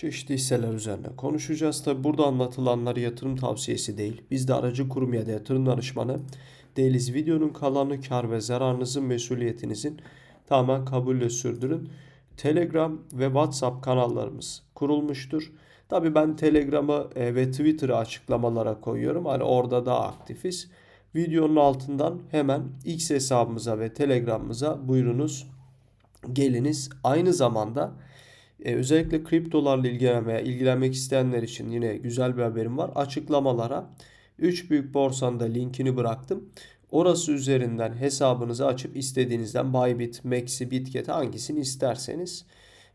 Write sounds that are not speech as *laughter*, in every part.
Çeşitli hisseler üzerine konuşacağız. Tabi burada anlatılanlar yatırım tavsiyesi değil. Biz de aracı kurum ya da yatırım danışmanı değiliz. Videonun kalanı kar ve zararınızın mesuliyetinizin tamamen kabulle sürdürün. Telegram ve WhatsApp kanallarımız kurulmuştur. Tabi ben Telegram'ı e, ve Twitter'ı açıklamalara koyuyorum. Hani orada daha aktifiz. Videonun altından hemen X hesabımıza ve Telegram'ımıza buyurunuz geliniz. Aynı zamanda e, özellikle kriptolarla ilgilenen veya ilgilenmek isteyenler için yine güzel bir haberim var. Açıklamalara 3 büyük borsanın da linkini bıraktım. Orası üzerinden hesabınızı açıp istediğinizden Bybit, Maxi, Bitget hangisini isterseniz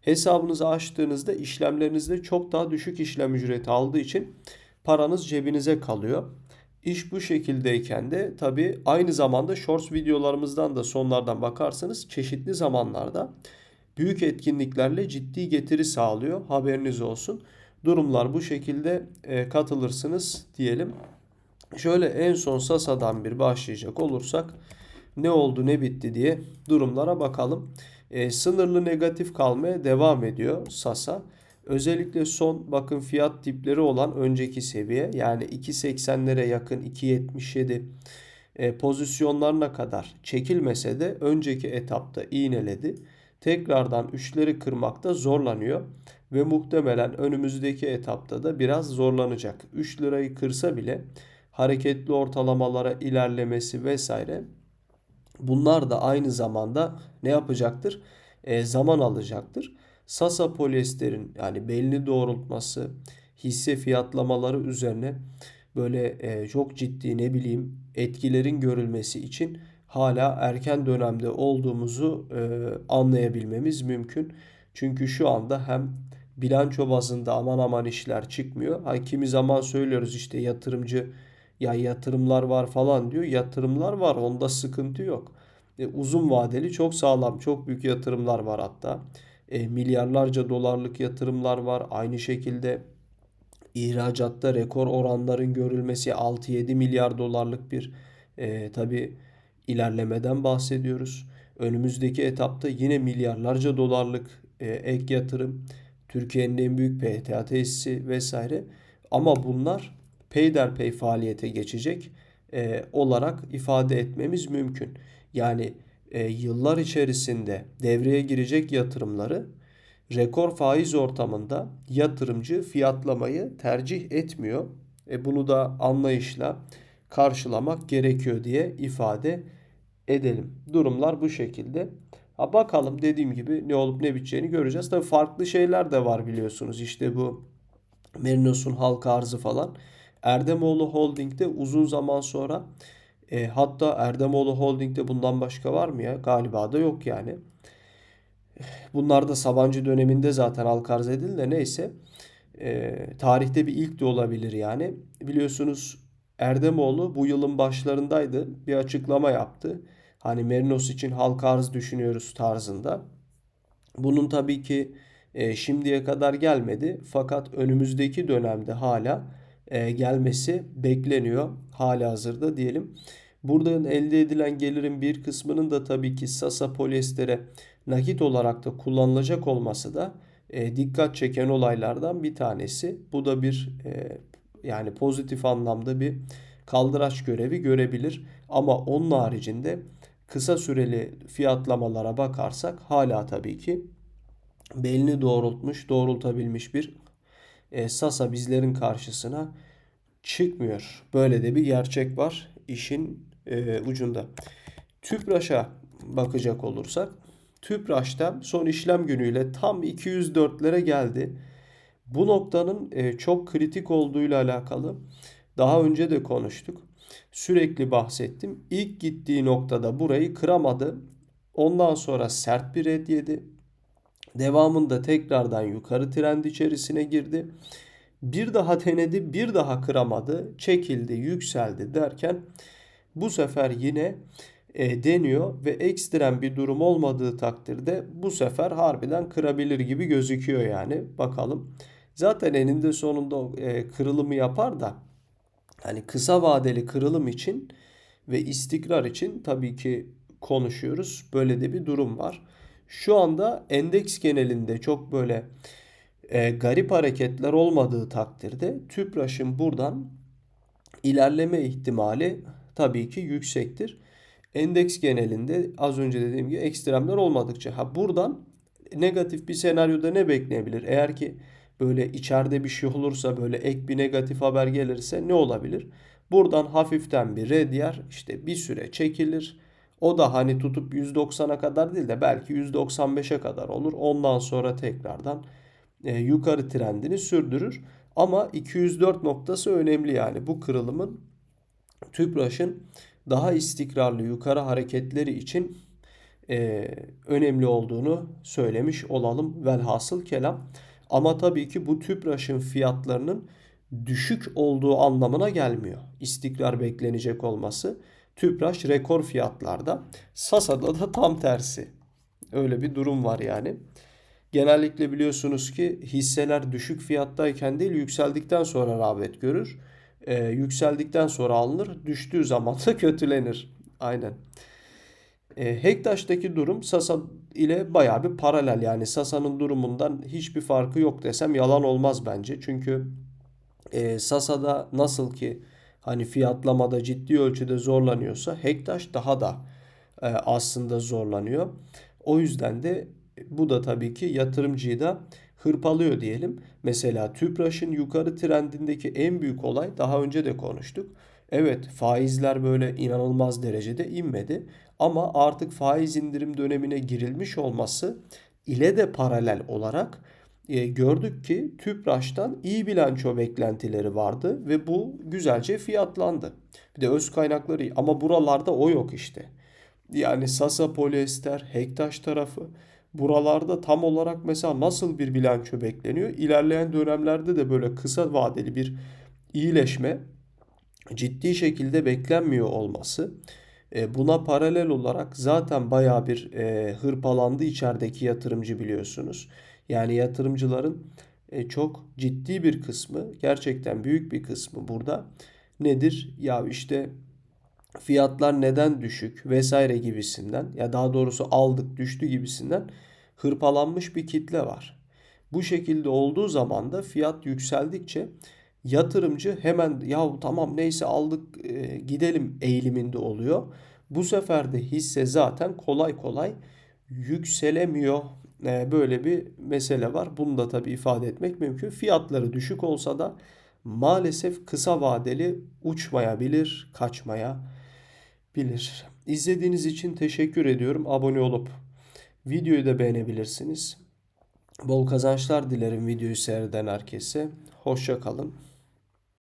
hesabınızı açtığınızda işlemlerinizde çok daha düşük işlem ücreti aldığı için paranız cebinize kalıyor. İş bu şekildeyken de tabi aynı zamanda shorts videolarımızdan da sonlardan bakarsanız çeşitli zamanlarda büyük etkinliklerle ciddi getiri sağlıyor. Haberiniz olsun. Durumlar bu şekilde e, katılırsınız diyelim. Şöyle en son Sasa'dan bir başlayacak olursak ne oldu ne bitti diye durumlara bakalım. E, sınırlı negatif kalmaya devam ediyor Sasa. Özellikle son bakın fiyat tipleri olan önceki seviye yani 2.80'lere yakın 2.77 e, pozisyonlarına kadar çekilmese de önceki etapta iğneledi. Tekrardan üçleri kırmakta zorlanıyor ve muhtemelen önümüzdeki etapta da biraz zorlanacak. 3 lirayı kırsa bile hareketli ortalamalara ilerlemesi vesaire bunlar da aynı zamanda ne yapacaktır? E, zaman alacaktır. Sasa polyesterin yani belini doğrultması, hisse fiyatlamaları üzerine böyle e, çok ciddi ne bileyim etkilerin görülmesi için hala erken dönemde olduğumuzu e, anlayabilmemiz mümkün. Çünkü şu anda hem bilanço bazında aman aman işler çıkmıyor. Ha, kimi zaman söylüyoruz işte yatırımcı ya yatırımlar var falan diyor. Yatırımlar var onda sıkıntı yok. E, uzun vadeli çok sağlam çok büyük yatırımlar var hatta. E, milyarlarca dolarlık yatırımlar var. Aynı şekilde ihracatta rekor oranların görülmesi 6-7 milyar dolarlık bir e, tabi ilerlemeden bahsediyoruz. Önümüzdeki etapta yine milyarlarca dolarlık e, ek yatırım, Türkiye'nin en büyük PTA tesisi vesaire. Ama bunlar peyderpey faaliyete geçecek e, olarak ifade etmemiz mümkün. Yani e, yıllar içerisinde devreye girecek yatırımları rekor faiz ortamında yatırımcı fiyatlamayı tercih etmiyor. E, bunu da anlayışla karşılamak gerekiyor diye ifade edelim. Durumlar bu şekilde. Ha bakalım dediğim gibi ne olup ne biteceğini göreceğiz. Tabii farklı şeyler de var biliyorsunuz. İşte bu Merinos'un halka arzı falan. Erdemoğlu Holding'de uzun zaman sonra e, hatta Erdemoğlu Holding'de bundan başka var mı ya? Galiba da yok yani. Bunlar da Sabancı döneminde zaten halka arz edildi de neyse. E, tarihte bir ilk de olabilir yani. Biliyorsunuz Erdemoğlu bu yılın başlarındaydı. Bir açıklama yaptı. Hani Merinos için halka arz düşünüyoruz tarzında. Bunun tabii ki e, şimdiye kadar gelmedi. Fakat önümüzdeki dönemde hala e, gelmesi bekleniyor. Hala hazırda diyelim. Buradan elde edilen gelirin bir kısmının da tabii ki Sasa polyestere nakit olarak da kullanılacak olması da e, dikkat çeken olaylardan bir tanesi. Bu da bir e, yani pozitif anlamda bir kaldıraç görevi görebilir. Ama onun haricinde kısa süreli fiyatlamalara bakarsak hala tabii ki belini doğrultmuş, doğrultabilmiş bir e, Sasa bizlerin karşısına çıkmıyor. Böyle de bir gerçek var işin e, ucunda. Tüpraş'a bakacak olursak Tüpraş'ta son işlem günüyle tam 204'lere geldi. Bu noktanın e, çok kritik olduğuyla alakalı daha önce de konuştuk. Sürekli bahsettim. İlk gittiği noktada burayı kıramadı. Ondan sonra sert bir red yedi. Devamında tekrardan yukarı trend içerisine girdi. Bir daha denedi, bir daha kıramadı. Çekildi, yükseldi derken bu sefer yine e, deniyor ve ekstrem bir durum olmadığı takdirde bu sefer harbiden kırabilir gibi gözüküyor yani. Bakalım. Zaten eninde sonunda e, kırılımı yapar da hani kısa vadeli kırılım için ve istikrar için tabii ki konuşuyoruz. Böyle de bir durum var. Şu anda endeks genelinde çok böyle E, garip hareketler olmadığı takdirde TÜPRAŞ'ın buradan ilerleme ihtimali tabii ki yüksektir. Endeks genelinde az önce dediğim gibi ekstremler olmadıkça ha buradan negatif bir senaryoda ne bekleyebilir? Eğer ki böyle içeride bir şey olursa böyle ek bir negatif haber gelirse ne olabilir? Buradan hafiften bir red yer işte bir süre çekilir. O da hani tutup 190'a kadar değil de belki 195'e kadar olur. Ondan sonra tekrardan e, yukarı trendini sürdürür. Ama 204 noktası önemli yani bu kırılımın TÜPRAŞ'ın daha istikrarlı yukarı hareketleri için e, önemli olduğunu söylemiş olalım velhasıl kelam. Ama tabii ki bu TÜPRAŞ'ın fiyatlarının düşük olduğu anlamına gelmiyor. İstikrar beklenecek olması. TÜPRAŞ rekor fiyatlarda. Sasa'da da tam tersi. Öyle bir durum var yani. Genellikle biliyorsunuz ki hisseler düşük fiyattayken değil yükseldikten sonra rağbet görür. Ee, yükseldikten sonra alınır. Düştüğü zaman da *laughs* kötülenir. Aynen. E, Hektaş'taki durum Sasa ile bayağı bir paralel. Yani Sasa'nın durumundan hiçbir farkı yok desem yalan olmaz bence. Çünkü e, Sasa'da nasıl ki hani fiyatlamada ciddi ölçüde zorlanıyorsa Hektaş daha da e, aslında zorlanıyor. O yüzden de bu da tabii ki yatırımcıyı da hırpalıyor diyelim. Mesela TÜPRAŞ'ın yukarı trendindeki en büyük olay daha önce de konuştuk. Evet faizler böyle inanılmaz derecede inmedi ama artık faiz indirim dönemine girilmiş olması ile de paralel olarak e, gördük ki TÜPRAŞ'tan iyi bilanço beklentileri vardı ve bu güzelce fiyatlandı. Bir de öz kaynakları ama buralarda o yok işte. Yani Sasa Polyester, Hektaş tarafı buralarda tam olarak mesela nasıl bir bilanço bekleniyor? İlerleyen dönemlerde de böyle kısa vadeli bir iyileşme ciddi şekilde beklenmiyor olması buna paralel olarak zaten baya bir e, hırpalandı içerideki yatırımcı biliyorsunuz. Yani yatırımcıların e, çok ciddi bir kısmı gerçekten büyük bir kısmı burada nedir? Ya işte fiyatlar neden düşük vesaire gibisinden ya daha doğrusu aldık düştü gibisinden hırpalanmış bir kitle var. Bu şekilde olduğu zaman da fiyat yükseldikçe yatırımcı hemen ya tamam neyse aldık e, gidelim eğiliminde oluyor. Bu sefer de hisse zaten kolay kolay yükselemiyor. E, böyle bir mesele var. Bunu da tabii ifade etmek mümkün. Fiyatları düşük olsa da maalesef kısa vadeli uçmayabilir, kaçmayabilir. İzlediğiniz için teşekkür ediyorum. Abone olup videoyu da beğenebilirsiniz. Bol kazançlar dilerim videoyu seyreden herkese. Hoşça kalın.